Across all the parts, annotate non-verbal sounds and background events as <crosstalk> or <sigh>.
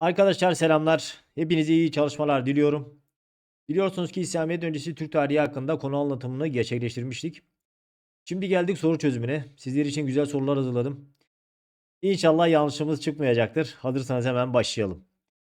Arkadaşlar selamlar. Hepinize iyi çalışmalar diliyorum. Biliyorsunuz ki İslamiyet öncesi Türk tarihi hakkında konu anlatımını gerçekleştirmiştik. Şimdi geldik soru çözümüne. Sizler için güzel sorular hazırladım. İnşallah yanlışımız çıkmayacaktır. Hazırsanız hemen başlayalım.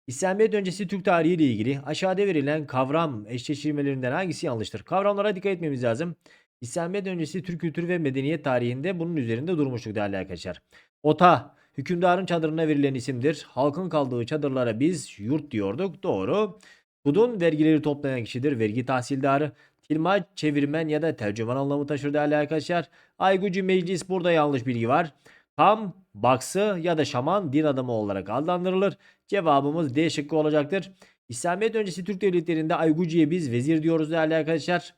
İslamiyet öncesi Türk tarihi ile ilgili aşağıda verilen kavram eşleştirmelerinden hangisi yanlıştır? Kavramlara dikkat etmemiz lazım. İslamiyet öncesi Türk kültürü ve medeniyet tarihinde bunun üzerinde durmuştuk değerli arkadaşlar. Ota, hükümdarın çadırına verilen isimdir. Halkın kaldığı çadırlara biz yurt diyorduk. Doğru. Kudun vergileri toplayan kişidir. Vergi tahsildarı. Tilmaç, çevirmen ya da tercüman anlamı taşır değerli arkadaşlar. Aygucu meclis burada yanlış bilgi var. Ham, baksı ya da şaman din adamı olarak adlandırılır. Cevabımız D şıkkı olacaktır. İslamiyet öncesi Türk devletlerinde Aygucu'ya biz vezir diyoruz değerli arkadaşlar.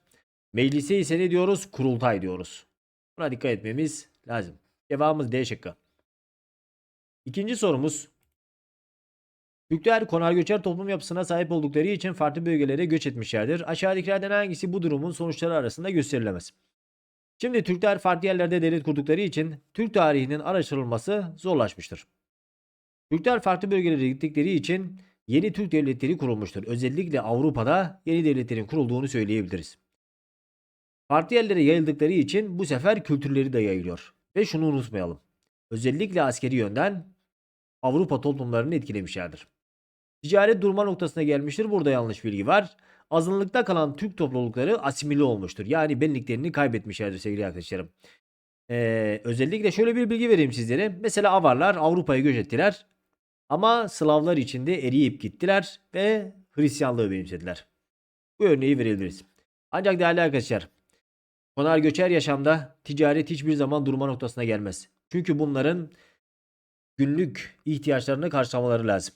Meclise ise ne diyoruz? Kurultay diyoruz. Buna dikkat etmemiz lazım. Cevabımız D şıkkı. İkinci sorumuz. Türkler konar göçer toplum yapısına sahip oldukları için farklı bölgelere göç etmişlerdir. Aşağıdakilerden hangisi bu durumun sonuçları arasında gösterilemez? Şimdi Türkler farklı yerlerde devlet kurdukları için Türk tarihinin araştırılması zorlaşmıştır. Türkler farklı bölgelere gittikleri için yeni Türk devletleri kurulmuştur. Özellikle Avrupa'da yeni devletlerin kurulduğunu söyleyebiliriz. Farklı yerlere yayıldıkları için bu sefer kültürleri de yayılıyor. Ve şunu unutmayalım. Özellikle askeri yönden Avrupa toplumlarını etkilemişlerdir. Ticaret durma noktasına gelmiştir. Burada yanlış bilgi var. Azınlıkta kalan Türk toplulukları asimile olmuştur. Yani benliklerini kaybetmişlerdir sevgili arkadaşlarım. Ee, özellikle şöyle bir bilgi vereyim sizlere. Mesela Avarlar Avrupa'ya göç ettiler. Ama Slavlar içinde eriyip gittiler ve Hristiyanlığı benimsediler. Bu örneği verebiliriz. Ancak değerli arkadaşlar, konar göçer yaşamda ticaret hiçbir zaman durma noktasına gelmez. Çünkü bunların günlük ihtiyaçlarını karşılamaları lazım.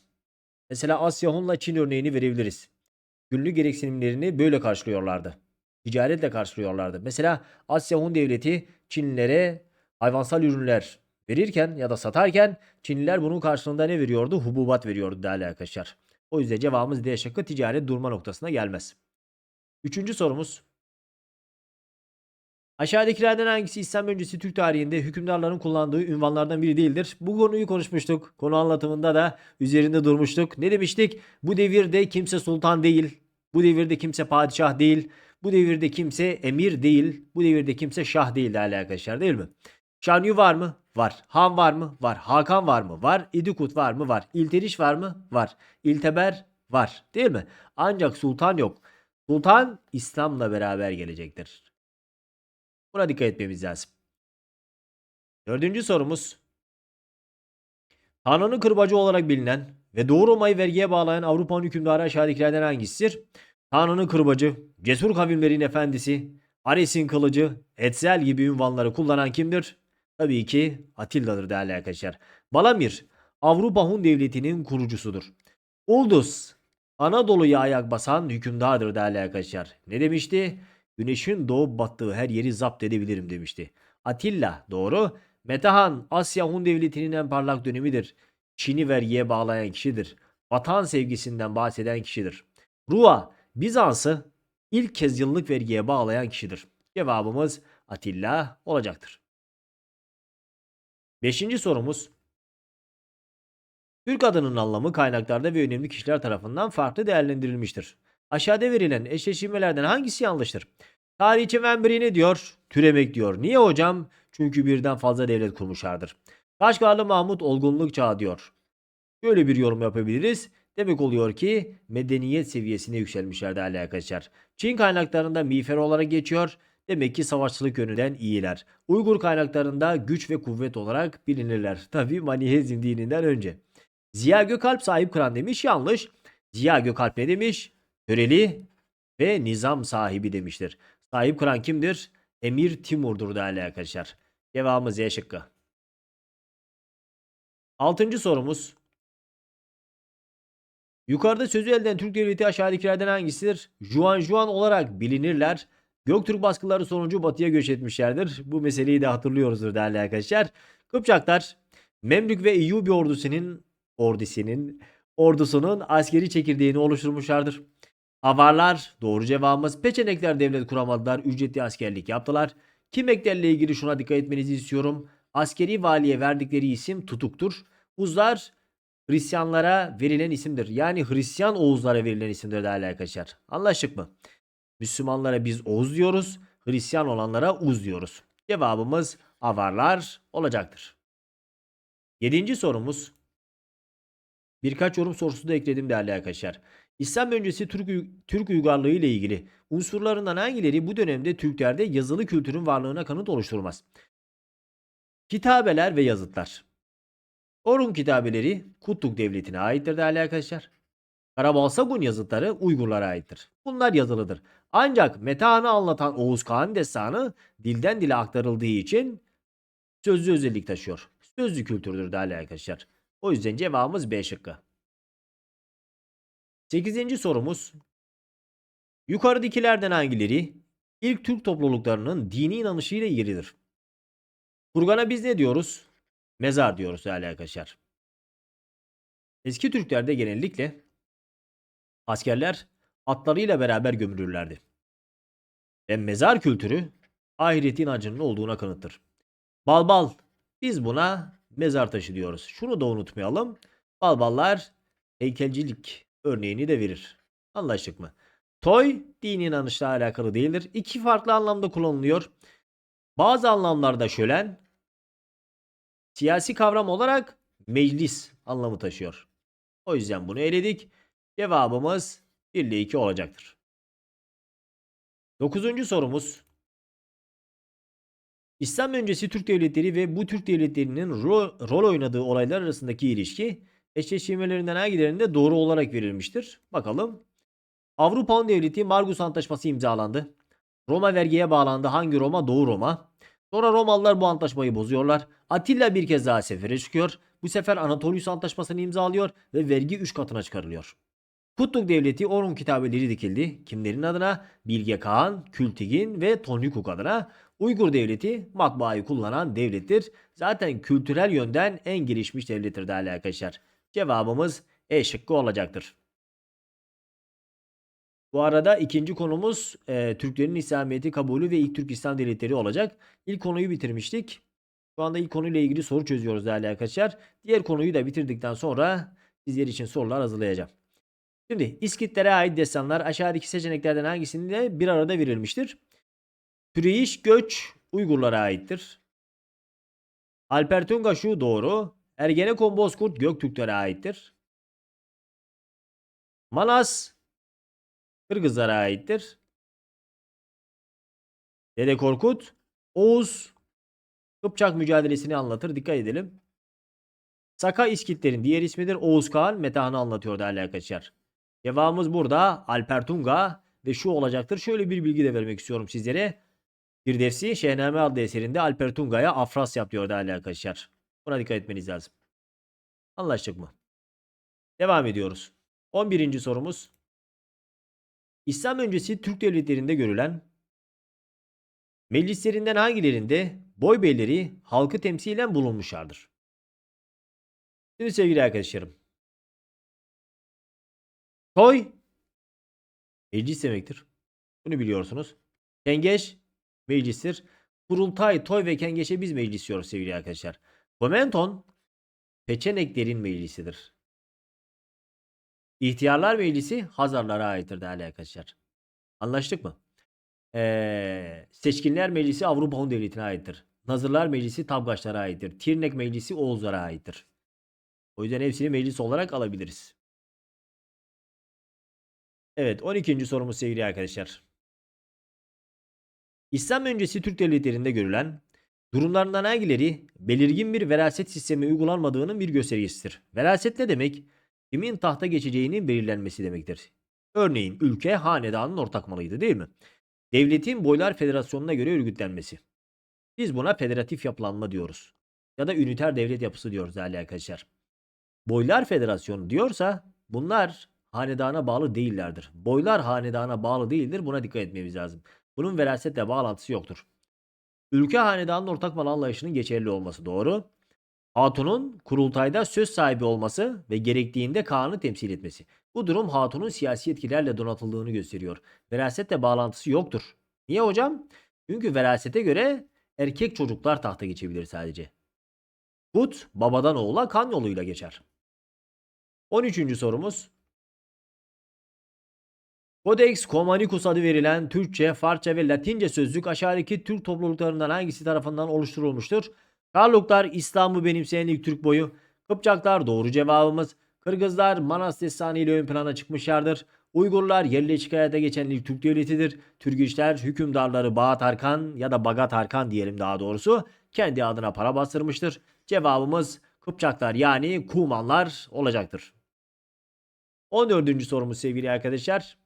Mesela Asya Hun'la Çin örneğini verebiliriz. Günlük gereksinimlerini böyle karşılıyorlardı. Ticaretle karşılıyorlardı. Mesela Asya Hun devleti Çinlilere hayvansal ürünler verirken ya da satarken Çinliler bunun karşılığında ne veriyordu? Hububat veriyordu değerli arkadaşlar. O yüzden cevabımız D şıkkı ticaret durma noktasına gelmez. Üçüncü sorumuz. Aşağıdakilerden hangisi İslam öncesi Türk tarihinde hükümdarların kullandığı ünvanlardan biri değildir? Bu konuyu konuşmuştuk. Konu anlatımında da üzerinde durmuştuk. Ne demiştik? Bu devirde kimse sultan değil. Bu devirde kimse padişah değil. Bu devirde kimse emir değil. Bu devirde kimse şah değil değerli arkadaşlar değil mi? Şanyu var mı? Var. Han var mı? Var. Hakan var mı? Var. İdikut var mı? Var. İlteriş var mı? Var. İlteber var. Değil mi? Ancak sultan yok. Sultan İslam'la beraber gelecektir. Buna dikkat etmemiz lazım. Dördüncü sorumuz. Tanrı'nın kırbacı olarak bilinen ve Doğu Roma'yı vergiye bağlayan Avrupa'nın hükümdarı aşağıdakilerden hangisidir? Tanrı'nın kırbacı, cesur kavimlerin efendisi, Ares'in kılıcı, Etzel gibi ünvanları kullanan kimdir? Tabii ki Atilla'dır değerli arkadaşlar. Balamir, Avrupa Hun Devleti'nin kurucusudur. Ulduz, Anadolu'ya ayak basan hükümdardır değerli arkadaşlar. Ne demişti? Güneşin doğup battığı her yeri zapt edebilirim demişti. Atilla doğru. Metehan Asya Hun Devleti'nin en parlak dönemidir. Çin'i vergiye bağlayan kişidir. Vatan sevgisinden bahseden kişidir. Rua Bizans'ı ilk kez yıllık vergiye bağlayan kişidir. Cevabımız Atilla olacaktır. Beşinci sorumuz. Türk adının anlamı kaynaklarda ve önemli kişiler tarafından farklı değerlendirilmiştir. Aşağıda verilen eşleştirmelerden hangisi yanlıştır? Tarihçi Membri ne diyor? Türemek diyor. Niye hocam? Çünkü birden fazla devlet kurmuşlardır. Kaşgarlı Mahmut olgunluk çağı diyor. Şöyle bir yorum yapabiliriz. Demek oluyor ki medeniyet seviyesine yükselmişler değerli arkadaşlar. Çin kaynaklarında miğfer olarak geçiyor. Demek ki savaşçılık yönünden iyiler. Uygur kaynaklarında güç ve kuvvet olarak bilinirler. <laughs> Tabi Manihezm dininden önce. Ziya Gökalp sahip kıran demiş yanlış. Ziya Gökalp ne demiş? Töreli ve nizam sahibi demiştir. Sahip kıran kimdir? Emir Timur'dur değerli arkadaşlar. Cevabımız Y şıkkı. Altıncı sorumuz. Yukarıda sözü elden Türk Devleti aşağıdakilerden hangisidir? Juan Juan olarak bilinirler. Göktürk baskıları sonucu batıya göç etmişlerdir. Bu meseleyi de hatırlıyoruzdur değerli arkadaşlar. Kıpçaklar Memlük ve İyyubi ordusunun ordusunun ordusunun askeri çekirdeğini oluşturmuşlardır. Avarlar doğru cevabımız. Peçenekler devlet kuramadılar. Ücretli askerlik yaptılar. Kimeklerle ilgili şuna dikkat etmenizi istiyorum. Askeri valiye verdikleri isim tutuktur. Uzlar Hristiyanlara verilen isimdir. Yani Hristiyan Oğuzlara verilen isimdir değerli arkadaşlar. Anlaştık mı? Müslümanlara biz Oğuz diyoruz. Hristiyan olanlara Uz diyoruz. Cevabımız Avarlar olacaktır. Yedinci sorumuz. Birkaç yorum sorusu da ekledim değerli arkadaşlar. İslam öncesi Türk, Türk uygarlığı ile ilgili unsurlarından hangileri bu dönemde Türklerde yazılı kültürün varlığına kanıt oluşturmaz? Kitabeler ve yazıtlar. Orhun kitabeleri Kutluk Devleti'ne aittir değerli arkadaşlar. Karabalsagun yazıtları Uygurlara aittir. Bunlar yazılıdır. Ancak metanı anlatan Oğuz Kağan destanı dilden dile aktarıldığı için sözlü özellik taşıyor. Sözlü kültürdür değerli arkadaşlar. O yüzden cevabımız B şıkkı. 8. sorumuz. Yukarıdakilerden hangileri ilk Türk topluluklarının dini inanışıyla ilgilidir? Kurgan'a biz ne diyoruz? Mezar diyoruz değerli arkadaşlar. Eski Türklerde genellikle askerler atlarıyla beraber gömülürlerdi. Ve mezar kültürü ahiret inancının olduğuna kanıttır. Balbal biz buna mezar taşı diyoruz. Şunu da unutmayalım. Balballar heykelcilik örneğini de verir. Anlaştık mı? Toy dini inanışla alakalı değildir. İki farklı anlamda kullanılıyor. Bazı anlamlarda şölen siyasi kavram olarak meclis anlamı taşıyor. O yüzden bunu eledik. Cevabımız 1 ile 2 olacaktır. Dokuzuncu sorumuz. İslam öncesi Türk devletleri ve bu Türk devletlerinin ro- rol oynadığı olaylar arasındaki ilişki eşleştirmelerinden hangilerinde doğru olarak verilmiştir? Bakalım. Avrupa Han Devleti Margus Antlaşması imzalandı. Roma vergiye bağlandı. Hangi Roma? Doğu Roma. Sonra Romalılar bu antlaşmayı bozuyorlar. Atilla bir kez daha sefere çıkıyor. Bu sefer Anatolius Antlaşması'nı imzalıyor ve vergi 3 katına çıkarılıyor. Kutluk Devleti Orhun kitabeleri dikildi. Kimlerin adına? Bilge Kağan, Kültigin ve Tonyukuk adına. Uygur Devleti matbaayı kullanan devlettir. Zaten kültürel yönden en gelişmiş devlettir değerli arkadaşlar. Cevabımız E şıkkı olacaktır. Bu arada ikinci konumuz e, Türklerin İslamiyet'i kabulü ve ilk Türk İslam devletleri olacak. İlk konuyu bitirmiştik. Şu anda ilk konuyla ilgili soru çözüyoruz değerli arkadaşlar. Diğer konuyu da bitirdikten sonra sizler için sorular hazırlayacağım. Şimdi İskitlere ait destanlar aşağıdaki seçeneklerden hangisinde bir arada verilmiştir? Türeyiş göç Uygurlara aittir. Alper Tungaşu doğru. Ergenekon Bozkurt Göktürklere aittir. Manas Kırgızlara aittir. Dede Korkut Oğuz Kıpçak mücadelesini anlatır. Dikkat edelim. Saka İskitlerin diğer ismidir. Oğuz Kağan Metehan'ı anlatıyor değerli arkadaşlar. Cevabımız burada Alper Tunga ve şu olacaktır. Şöyle bir bilgi de vermek istiyorum sizlere. Firdevsi Şehname adlı eserinde Alper Tunga'ya afras yapıyor değerli arkadaşlar. Buna dikkat etmeniz lazım. Anlaştık mı? Devam ediyoruz. 11. sorumuz. İslam öncesi Türk devletlerinde görülen meclislerinden hangilerinde boy beyleri halkı temsilen bulunmuşlardır? Şimdi sevgili arkadaşlarım. Toy meclis demektir. Bunu biliyorsunuz. Kengeş meclistir. Kurultay, toy ve kengeşe biz meclis diyoruz sevgili arkadaşlar. Komenton peçeneklerin meclisidir. İhtiyarlar Meclisi Hazarlara aittir değerli arkadaşlar. Anlaştık mı? Ee, Seçkinler Meclisi Avrupa Hun Devleti'ne aittir. Nazırlar Meclisi Tabgaçlara aittir. Tirnek Meclisi Oğuzlara aittir. O yüzden hepsini meclis olarak alabiliriz. Evet 12. sorumuz sevgili arkadaşlar. İslam öncesi Türk devletlerinde görülen durumlarından hangileri belirgin bir veraset sistemi uygulanmadığının bir göstergesidir? Veraset ne demek? Kimin tahta geçeceğinin belirlenmesi demektir. Örneğin ülke hanedanın ortak malıydı değil mi? Devletin boylar federasyonuna göre örgütlenmesi. Biz buna federatif yapılanma diyoruz. Ya da üniter devlet yapısı diyoruz değerli arkadaşlar. Boylar federasyonu diyorsa bunlar hanedana bağlı değillerdir. Boylar hanedana bağlı değildir. Buna dikkat etmemiz lazım. Bunun verasetle bağlantısı yoktur. Ülke hanedanın ortak mal anlayışının geçerli olması doğru. Hatun'un kurultayda söz sahibi olması ve gerektiğinde Kaan'ı temsil etmesi. Bu durum Hatun'un siyasi etkilerle donatıldığını gösteriyor. Verasetle bağlantısı yoktur. Niye hocam? Çünkü verasete göre erkek çocuklar tahta geçebilir sadece. Kut babadan oğula kan yoluyla geçer. 13. sorumuz. Codex Comanicus adı verilen Türkçe, Farsça ve Latince sözlük aşağıdaki Türk topluluklarından hangisi tarafından oluşturulmuştur? Karluklar İslam'ı benimseyen ilk Türk boyu. Kıpçaklar doğru cevabımız. Kırgızlar Manas Destanı ile ön plana çıkmışlardır. Uygurlar yerleşik hayata geçen ilk Türk devletidir. Türkişler hükümdarları Bağat Arkan ya da Bagat Arkan diyelim daha doğrusu kendi adına para bastırmıştır. Cevabımız Kıpçaklar yani Kumanlar olacaktır. 14. sorumuz sevgili arkadaşlar.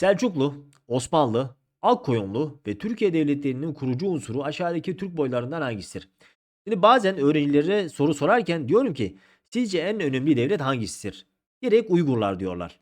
Selçuklu, Osmanlı, Akkoyunlu ve Türkiye devletlerinin kurucu unsuru aşağıdaki Türk boylarından hangisidir? Şimdi bazen öğrencilere soru sorarken diyorum ki sizce en önemli devlet hangisidir? Direkt Uygurlar diyorlar.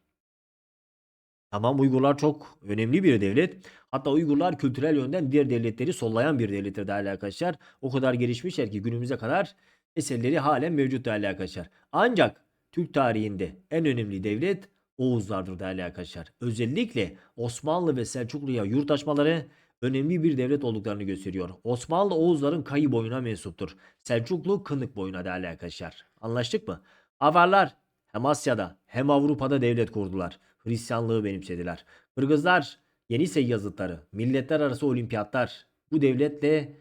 Tamam Uygurlar çok önemli bir devlet. Hatta Uygurlar kültürel yönden diğer devletleri sollayan bir devlettir değerli arkadaşlar. O kadar gelişmişler ki günümüze kadar eserleri halen mevcut değerli arkadaşlar. Ancak Türk tarihinde en önemli devlet Oğuzlardır değerli arkadaşlar. Özellikle Osmanlı ve Selçuklu'ya yurt açmaları önemli bir devlet olduklarını gösteriyor. Osmanlı Oğuzların Kayı boyuna mensuptur. Selçuklu Kınık boyuna değerli arkadaşlar. Anlaştık mı? Avarlar hem Asya'da hem Avrupa'da devlet kurdular. Hristiyanlığı benimsediler. Kırgızlar Yenisey yazıtları, milletler arası olimpiyatlar bu devletle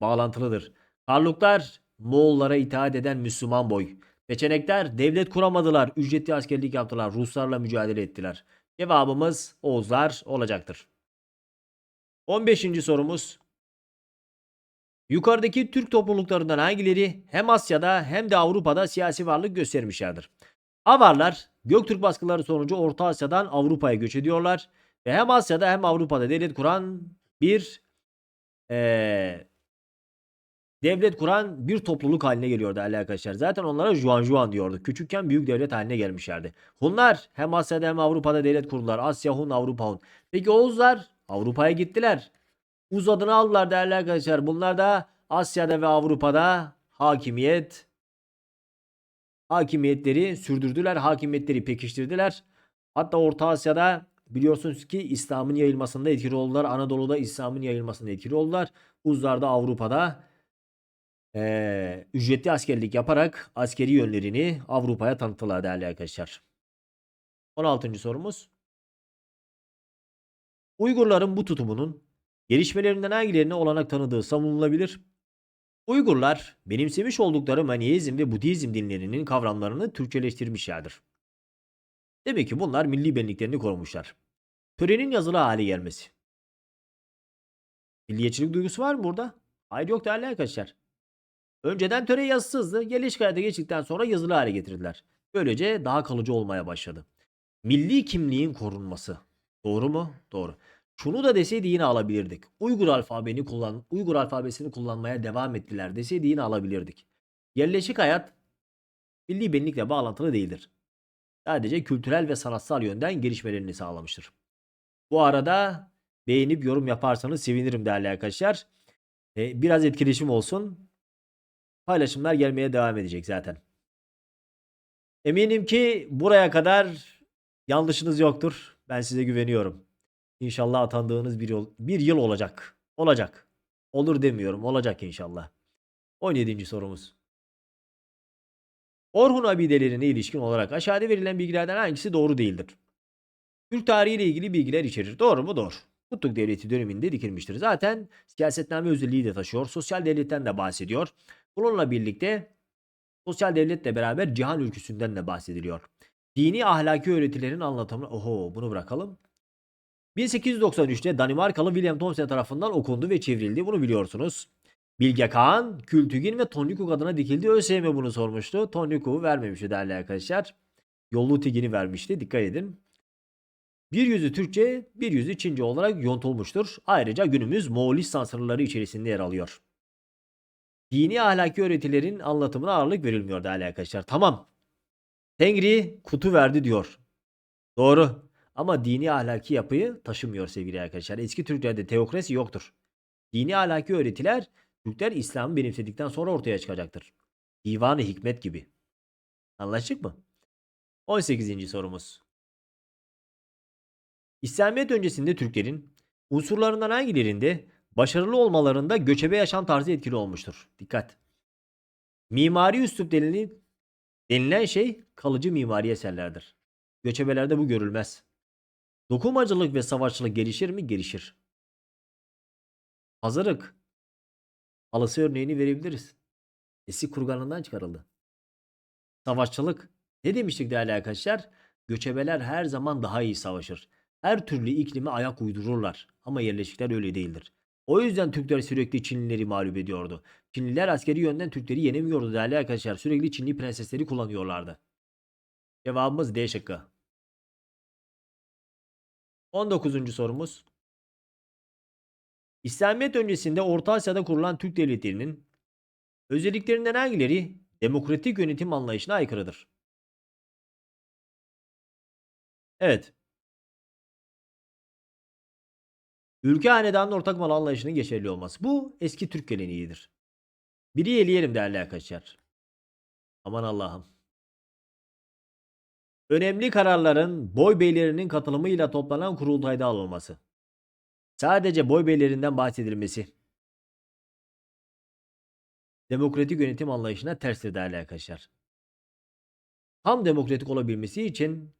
bağlantılıdır. Karluklar Moğollara itaat eden Müslüman boy. Peçenekler devlet kuramadılar. Ücretli askerlik yaptılar. Ruslarla mücadele ettiler. Cevabımız Oğuzlar olacaktır. 15. sorumuz. Yukarıdaki Türk topluluklarından hangileri hem Asya'da hem de Avrupa'da siyasi varlık göstermişlerdir? Avarlar Göktürk baskıları sonucu Orta Asya'dan Avrupa'ya göç ediyorlar ve hem Asya'da hem Avrupa'da devlet kuran bir eee, devlet kuran bir topluluk haline geliyor değerli arkadaşlar. Zaten onlara Juan Juan diyorduk. Küçükken büyük devlet haline gelmişlerdi. Hunlar hem Asya'da hem Avrupa'da devlet kurdular. Asya Hun, Avrupa Hun. Peki Oğuzlar Avrupa'ya gittiler. Uz adını aldılar değerli arkadaşlar. Bunlar da Asya'da ve Avrupa'da hakimiyet hakimiyetleri sürdürdüler. Hakimiyetleri pekiştirdiler. Hatta Orta Asya'da biliyorsunuz ki İslam'ın yayılmasında etkili oldular. Anadolu'da İslam'ın yayılmasında etkili oldular. Uzlar da Avrupa'da eee, ücretli askerlik yaparak askeri yönlerini Avrupa'ya tanıttılar değerli arkadaşlar. 16. sorumuz. Uygurların bu tutumunun gelişmelerinden hangilerine olanak tanıdığı savunulabilir? Uygurlar benimsemiş oldukları Maniheizm ve Budizm dinlerinin kavramlarını Türkçeleştirmişlerdir. Demek ki bunlar milli benliklerini korumuşlar. Törenin yazılı hale gelmesi. Milliyetçilik duygusu var mı burada? Hayır yok değerli arkadaşlar. Önceden töre yazısızdı. Geliş hayata geçtikten sonra yazılı hale getirdiler. Böylece daha kalıcı olmaya başladı. Milli kimliğin korunması. Doğru mu? Doğru. Şunu da deseydi yine alabilirdik. Uygur alfabeni kullan, Uygur alfabesini kullanmaya devam ettiler deseydi yine alabilirdik. Yerleşik hayat milli benlikle bağlantılı değildir. Sadece kültürel ve sanatsal yönden gelişmelerini sağlamıştır. Bu arada beğenip yorum yaparsanız sevinirim değerli arkadaşlar. E, biraz etkileşim olsun. Paylaşımlar gelmeye devam edecek zaten. Eminim ki buraya kadar yanlışınız yoktur. Ben size güveniyorum. İnşallah atandığınız bir yıl, bir yıl olacak. Olacak. Olur demiyorum. Olacak inşallah. 17. sorumuz. Orhun abidelerine ilişkin olarak aşağıda verilen bilgilerden hangisi doğru değildir? Türk tarihi ile ilgili bilgiler içerir. Doğru mu? Doğru. Kutluk Devleti döneminde dikilmiştir. Zaten siyasetname özelliği de taşıyor. Sosyal devletten de bahsediyor. Bununla birlikte sosyal devletle beraber cihan ülküsünden de bahsediliyor. Dini ahlaki öğretilerin anlatımı... Oho bunu bırakalım. 1893'te Danimarkalı William Thomson tarafından okundu ve çevrildi. Bunu biliyorsunuz. Bilge Kağan, Kültügin ve Tonyukuk adına dikildi. ÖSYM bunu sormuştu. Tonyukuk'u vermemişti değerli arkadaşlar. Yollu Tigin'i vermişti. Dikkat edin. Bir yüzü Türkçe, bir yüzü Çince olarak yontulmuştur. Ayrıca günümüz Moğolistan sınırları içerisinde yer alıyor. Dini ahlaki öğretilerin anlatımına ağırlık verilmiyor değerli arkadaşlar. Tamam. Tengri kutu verdi diyor. Doğru. Ama dini ahlaki yapıyı taşımıyor sevgili arkadaşlar. Eski Türklerde teokrasi yoktur. Dini ahlaki öğretiler Türkler İslam'ı benimsedikten sonra ortaya çıkacaktır. Divanı hikmet gibi. Anlaştık mı? 18. sorumuz. İslamiyet öncesinde Türklerin unsurlarından hangilerinde başarılı olmalarında göçebe yaşam tarzı etkili olmuştur? Dikkat. Mimari üslup delili Denilen şey kalıcı mimari eserlerdir. Göçebelerde bu görülmez. Dokumacılık ve savaşçılık gelişir mi? Gelişir. Hazırlık. Halısı örneğini verebiliriz. Eski kurganından çıkarıldı. Savaşçılık. Ne demiştik değerli arkadaşlar? Göçebeler her zaman daha iyi savaşır. Her türlü iklime ayak uydururlar. Ama yerleşikler öyle değildir. O yüzden Türkler sürekli Çinlileri mağlup ediyordu. Çinliler askeri yönden Türkleri yenemiyordu değerli arkadaşlar. Sürekli Çinli prensesleri kullanıyorlardı. Cevabımız D şıkkı. 19. sorumuz. İslamiyet öncesinde Orta Asya'da kurulan Türk devletlerinin özelliklerinden hangileri demokratik yönetim anlayışına aykırıdır? Evet. Ülke hanedanın ortak mal anlayışının geçerli olması. Bu eski Türk geleneğidir. Biri eleyelim değerli arkadaşlar. Aman Allah'ım. Önemli kararların boy beylerinin katılımıyla toplanan kurultayda alınması. Sadece boy beylerinden bahsedilmesi. Demokratik yönetim anlayışına terstir değerli arkadaşlar. Tam demokratik olabilmesi için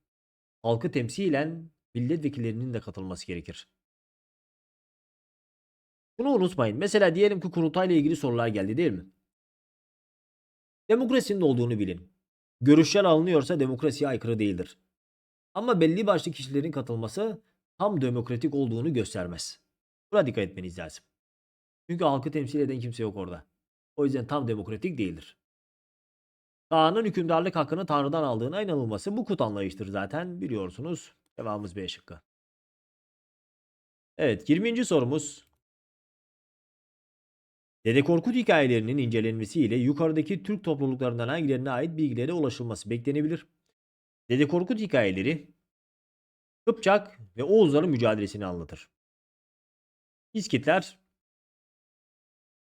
halkı temsilen milletvekillerinin de katılması gerekir. Bunu unutmayın. Mesela diyelim ki kurultayla ilgili sorular geldi değil mi? Demokrasinin olduğunu bilin. Görüşler alınıyorsa demokrasiye aykırı değildir. Ama belli başlı kişilerin katılması tam demokratik olduğunu göstermez. Buna dikkat etmeniz lazım. Çünkü halkı temsil eden kimse yok orada. O yüzden tam demokratik değildir. Tanrı'nın hükümdarlık hakkını Tanrı'dan aldığına inanılması bu kut anlayıştır zaten biliyorsunuz. Cevabımız B şıkkı. Evet 20. sorumuz. Dede Korkut hikayelerinin incelenmesiyle yukarıdaki Türk topluluklarından hangilerine ait bilgilere ulaşılması beklenebilir? Dede Korkut hikayeleri Kıpçak ve Oğuzların mücadelesini anlatır. İskitler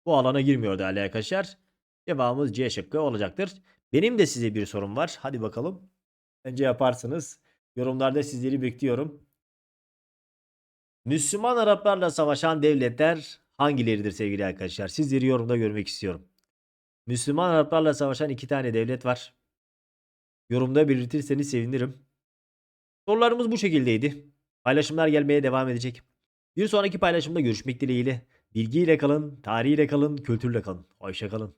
bu alana girmiyor değerli arkadaşlar. Cevabımız C şıkkı olacaktır. Benim de size bir sorum var. Hadi bakalım. Bence yaparsınız. Yorumlarda sizleri bekliyorum. Müslüman Araplarla savaşan devletler hangileridir sevgili arkadaşlar? Sizleri yorumda görmek istiyorum. Müslüman Araplarla savaşan iki tane devlet var. Yorumda belirtirseniz sevinirim. Sorularımız bu şekildeydi. Paylaşımlar gelmeye devam edecek. Bir sonraki paylaşımda görüşmek dileğiyle. Bilgiyle kalın, tarihiyle kalın, kültürle kalın. Hoşça kalın.